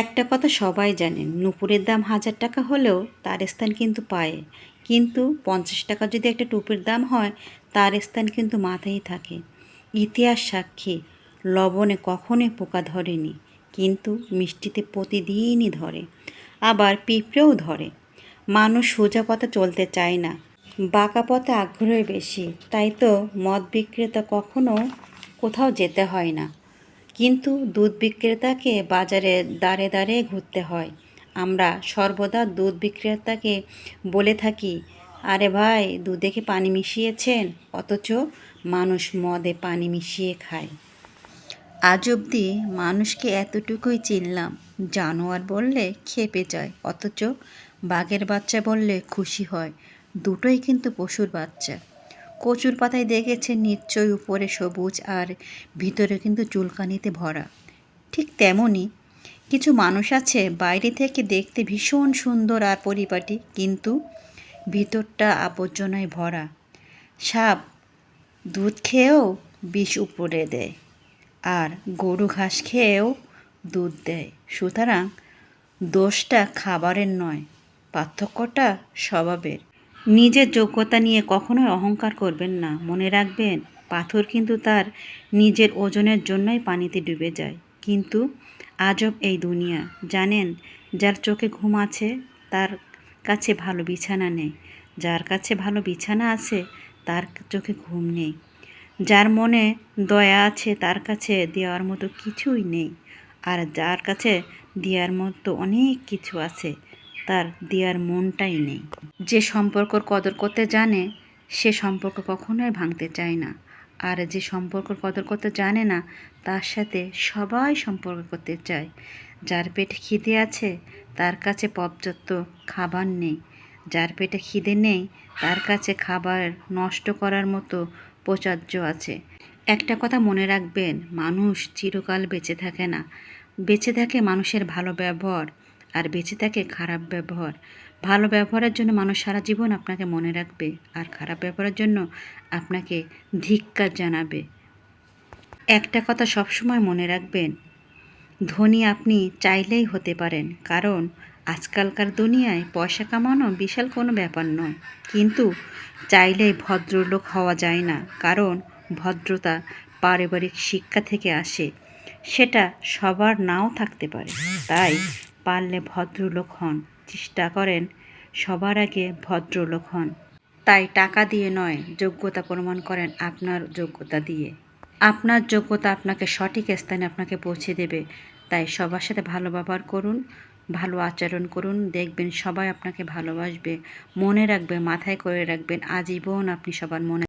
একটা কথা সবাই জানেন, নুপুরের দাম হাজার টাকা হলেও তার স্থান কিন্তু পায়ে। কিন্তু পঞ্চাশ টাকা যদি একটা টুপির দাম হয়, তার স্থান কিন্তু মাথায় থাকে। ইতিহাস সাক্ষী, লবণে কখনোই পোকা ধরেনি, কিন্তু মিষ্টিতে প্রতিদিনই ধরে, আবার পিঁপড়েও ধরে। মানুষ সোজা পথে চলতে চায় না, বাঁকা পথে আগ্রহ বেশি। তাই তো মদ বিক্রেতা কখনো কোথাও যেতে হয় না। কিন্তু দুধ বিক্রেতাকে বাজারে দাঁড়ে দাঁড়ে ঘুরতে হয়। আমরা সর্বদা দুধ বিক্রেতাকে বলে থাকি, আরে ভাই, দুধে কি পানি মিশিয়েছেন? অথচ মানুষ মদে পানি মিশিয়ে খায়। আজ অবধি মানুষকে এতটুকুই চিনলাম, জানোয়ার বললে খেপে যায়, অথচ বাঘের বাচ্চা বললে খুশি হয়। দুটোই কিন্তু পশুর বাচ্চা। কচুর পাতায় দেখেছেন নিশ্চয়ই উপরে সবুজ আর ভিতরে কিন্তু চুলকানিতে ভরা। ঠিক তেমনই কিছু মানুষ আছে বাইরে থেকে দেখতে ভীষণ সুন্দর আর পরিপাটি, কিন্তু ভিতরটা আবর্জনায় ভরা। সাপ দুধ খেয়েও বিষ উপরে দেয় আর গরু ঘাস খেয়েও দুধ দেয়। সুতরাং দোষটা খাবারের নয়, পার্থক্যটা স্বভাবের। নিজের যোগ্যতা নিয়ে কখনোই অহংকার করবেন না। মনে রাখবেন, পাথর কিন্তু তার নিজের ওজনের জন্যই পানিতে ডুবে যায়। কিন্তু আজব এই দুনিয়া। জানেন, যার চোখে ঘুম আছে, তার কাছে ভালো বিছানা নেই। যার কাছে ভালো বিছানা আছে, তার চোখে ঘুম নেই। যার মনে দয়া আছে, তার কাছে দেওয়ার মতো কিছুই নেই। আর যার কাছে দেওয়ার মতো অনেক কিছু আছে তার দেওয়ার মনটাই নেই। যে সম্পর্কর কদর করতে জানে, সে সম্পর্ক কখনোই ভাঙতে চায় না। আর যে সম্পর্কর কদর করতে জানে না, তার সাথে সবাই সম্পর্ক করতে চায়। যার পেটে খিদে আছে, তার কাছে পর্যাপ্ত খাবার নেই। যার পেটে খিদে নেই, তার কাছে খাবার নষ্ট করার মতো প্রচার্য আছে। একটা কথা মনে রাখবেন, মানুষ চিরকাল বেঁচে থাকে না। বেঁচে থাকে মানুষের ভালো ব্যবহার। আর বেঁচে থাকে খারাপ ব্যবহার। ভালো ব্যবহারের জন্য মানুষ সারা জীবন আপনাকে মনে রাখবে আর খারাপ ব্যবহারের জন্য আপনাকে ধিক্কার জানাবে। একটা কথা সবসময় মনে রাখবেন, ধনী আপনি চাইলেই হতে পারেন, কারণ আজকালকার দুনিয়ায় পয়সা কামানো বিশাল কোনো ব্যাপার নয়। কিন্তু চাইলেই ভদ্রলোক হওয়া যায় না, কারণ ভদ্রতা পারিবারিক শিক্ষা থেকে আসে, সেটা সবার নাও থাকতে পারে। তাই পারলে ভদ্রলোক হন। চেষ্টা করেন সবার আগে ভদ্রলোক হন। তাই টাকা দিয়ে নয়, যোগ্যতা প্রমাণ করেন আপনার যোগ্যতা দিয়ে। আপনার যোগ্যতা আপনাকে সঠিক স্থানে আপনাকে পৌঁছে দেবে। তাই সবার সাথে ভালো ব্যবহার করুন, ভালো আচরণ করুন, দেখবেন সবাই আপনাকে ভালোবাসবে। মনে রাখবে, মাথায় করে রাখবেন, আজীবন আপনি সবার মনে